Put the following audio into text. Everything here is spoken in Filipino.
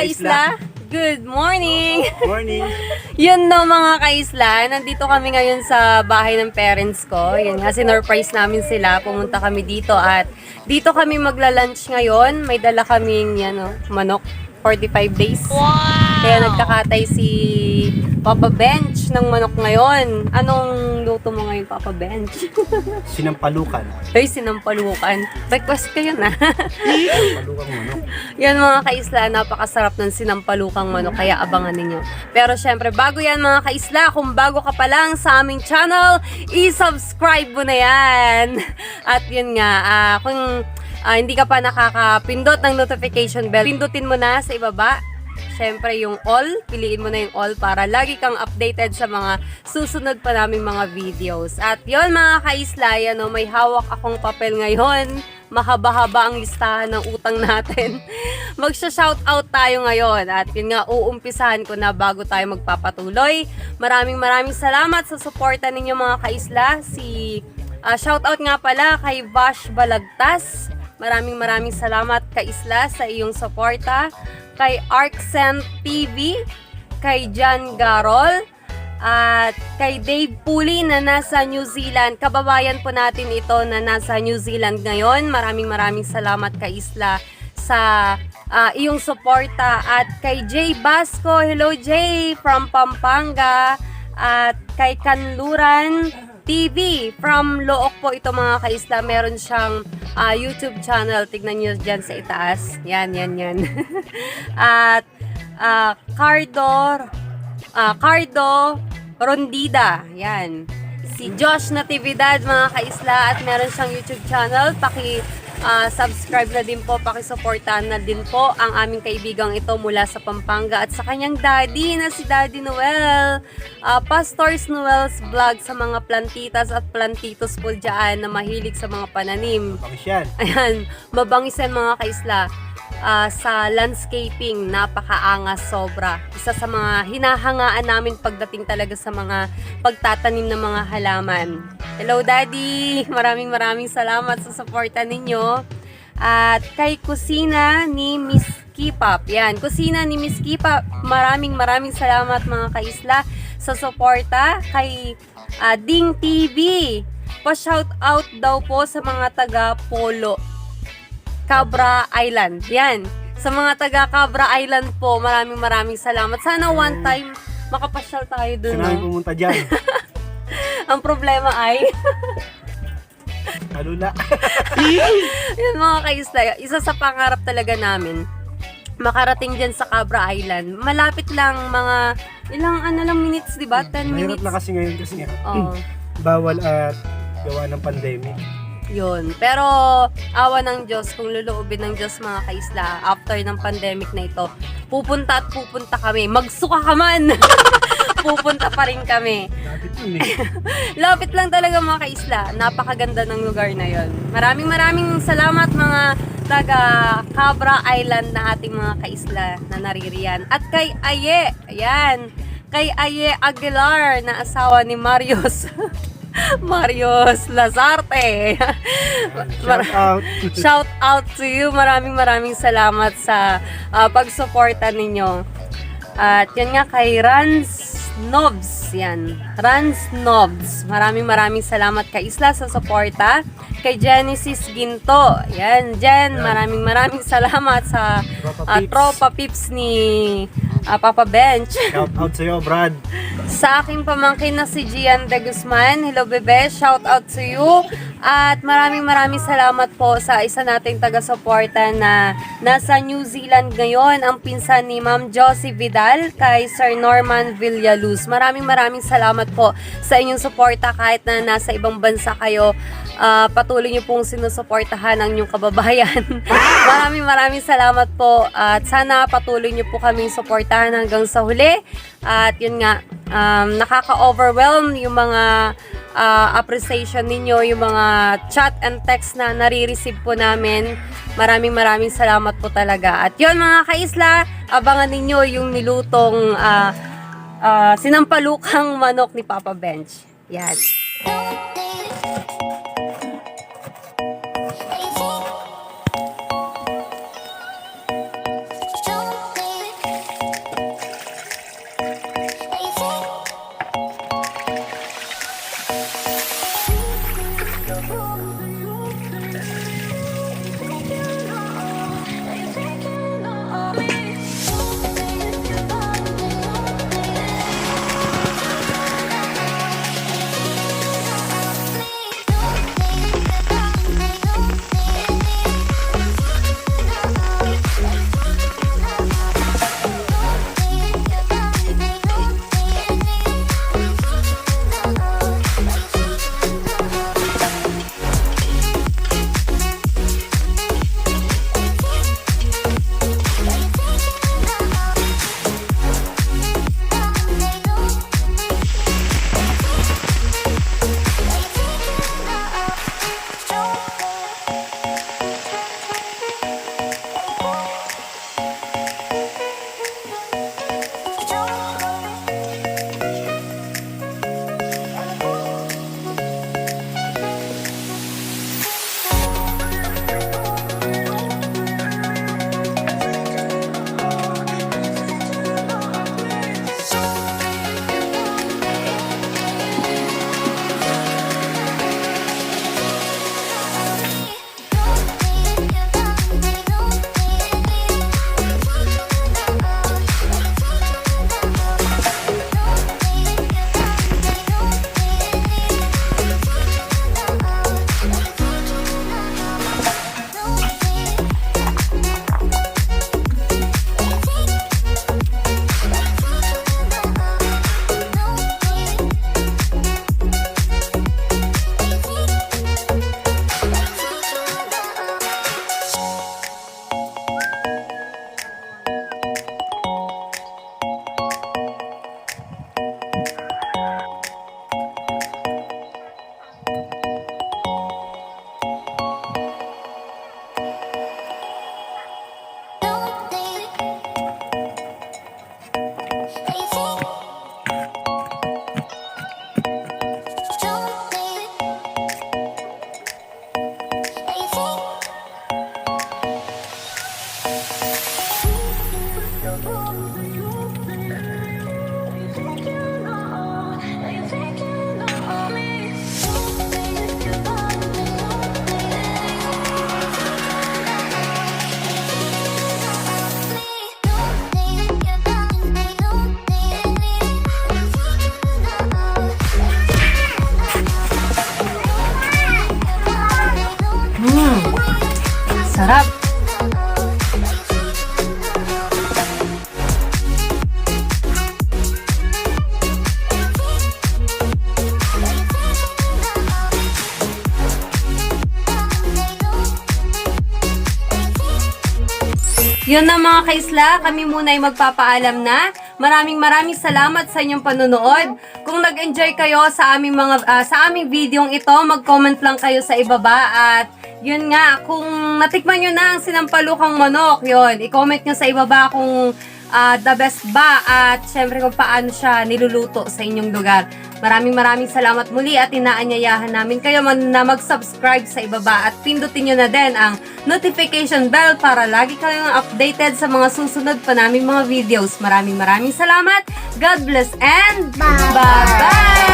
Kaisla? Good morning! Morning. Yun no mga kaisla, nandito kami ngayon sa bahay ng parents ko. Yun nga, sinurprise namin sila. Pumunta kami dito at dito kami magla-lunch ngayon. May dala kaming ano, manok, 45 days. Kaya nagkakatay si Papa Bench ng manok ngayon. Anong luto mo ngayon, Papa Bench? Sinampalukan. Ay, sinampalukan. Request kayo na. Sinampalukan manok. Yan mga kaisla, napakasarap ng sinampalukang manok, kaya abangan ninyo. Pero syempre, bago yan mga kaisla, kung bago ka pa lang sa aming channel, i-subscribe mo na yan. At yun nga, ah, kung ah, hindi ka pa nakakapindot ng notification bell, pindutin mo na sa ibaba. Syempre, yung all, piliin mo na yung all para lagi kang updated sa mga susunod pa naming mga videos. At yon mga kaisla, yan, oh, may hawak akong papel ngayon. Mahaba-haba ang listahan ng utang natin. Magsha-shoutout tayo ngayon. At yun nga, uumpisahan ko na bago tayo magpapatuloy. Maraming maraming salamat sa suporta ninyo mga kaisla. Si ah, shoutout nga pala kay Bash Balagtas. Maraming maraming salamat kay Isla sa iyong suporta. Kay Arcsen TV, kay John Garol, at kay Dave Puli na nasa New Zealand. Kababayan po natin ito na nasa New Zealand ngayon. Maraming maraming salamat kay Isla sa ah, iyong suporta. At kay Jay Basco, hello Jay from Pampanga. At kay Kanluran TV from Look po ito mga kaisla. Meron siyang ah, YouTube channel. Tignan nyo dyan sa itaas. Yan, yan, yan. At ah, Cardo, ah, Cardo Rondida. Yan. Si Josh Natividad mga kaisla at meron siyang YouTube channel. Paki ah, subscribe na din po, paki-supportan na din po ang aming kaibigang ito mula sa Pampanga at sa kanyang daddy na si Daddy Noel. Ah, Pastors Noel's vlog sa mga plantitas at plantitos po dyan na mahilig sa mga pananim. Bangis yan. Ayan, mabangis yan mga kaisla. Ah, sa landscaping, napakaangas sobra. Isa sa mga hinahangaan namin pagdating talaga sa mga pagtatanim ng mga halaman. Hello Daddy! Maraming maraming salamat sa suporta ninyo. At kay kusina ni Miss Kipap. Yan, kusina ni Miss Kipap. Maraming maraming salamat mga kaisla sa suporta. Kay ah, Ding TV. Pa-shout out daw po sa mga taga Polo. Cabra Island. Yan. Sa mga taga Cabra Island po, maraming maraming salamat. Sana one time makapasyal tayo dun. Namin No? pumunta dyan? Ang problema ay, Kalula. yun mga kaisla, isa sa pangarap talaga namin, makarating dyan sa Cabra Island. Malapit lang mga, ilang ano lang minutes, di ba? 10 Mahirap minutes. na kasi ngayon kasi nga. Oo. Bawal at gawa ng pandemic. Yun. Pero, awa ng Diyos, kung luluubin ng Diyos mga kaisla, after ng pandemic na ito, pupunta at pupunta kami. Magsuka ka man! pupunta pa rin kami. Lapit eh. Lapit lang talaga mga kaisla. Napakaganda ng lugar na yon. Maraming maraming salamat mga taga Cabra Island na ating mga kaisla na naririyan. At kay Aye, ayan, kay Aye Aguilar na asawa ni Marios. Marios Lazarte. Shout out. Shout out to you. Maraming maraming salamat sa ah, pagsuporta ninyo. At yan nga kay Rans Nobs. Yan. Rans Nobs. Maraming maraming salamat kay Isla sa suporta. Kay Genesis Ginto. Yan, Jen. Maraming maraming salamat sa Pips. tropa pips ni ah, Papa Bench. Shout out sa'yo, Brad. Sa aking pamangkin na si Gian de Guzman. Hello, bebe. Shout out to you. At maraming maraming salamat po sa isa nating taga-suporta na nasa New Zealand ngayon, ang pinsan ni Ma'am Josie Vidal kay Sir Norman Villaluz. Maraming maraming salamat po sa inyong suporta kahit na nasa ibang bansa kayo. Ah, patuloy niyo pong sinusuportahan ang inyong kababayan. maraming maraming salamat po at sana patuloy niyo po kaming suportahan hanggang sa huli. At yun nga, um, nakaka-overwhelm yung mga ah, appreciation ninyo, yung mga chat and text na nare-receive po namin. Maraming maraming salamat po talaga. At yun mga kaisla, abangan ninyo yung nilutong ah, ah, sinampalukang manok ni Papa Bench. Yan. Sarap. Yun na mga kaisla, kami muna ay magpapaalam na. Maraming maraming salamat sa inyong panunood. Kung nag-enjoy kayo sa aming mga ah, sa aming videong ito, mag-comment lang kayo sa ibaba at yun nga, kung natikman nyo na ang sinampalukang manok, yun, i-comment nyo sa ibaba kung ah, the best ba at syempre kung paano siya niluluto sa inyong lugar. Maraming maraming salamat muli at inaanyayahan namin kayo man na mag-subscribe sa ibaba at pindutin nyo na din ang notification bell para lagi kayong updated sa mga susunod pa naming mga videos. Maraming maraming salamat. God bless and bye-bye!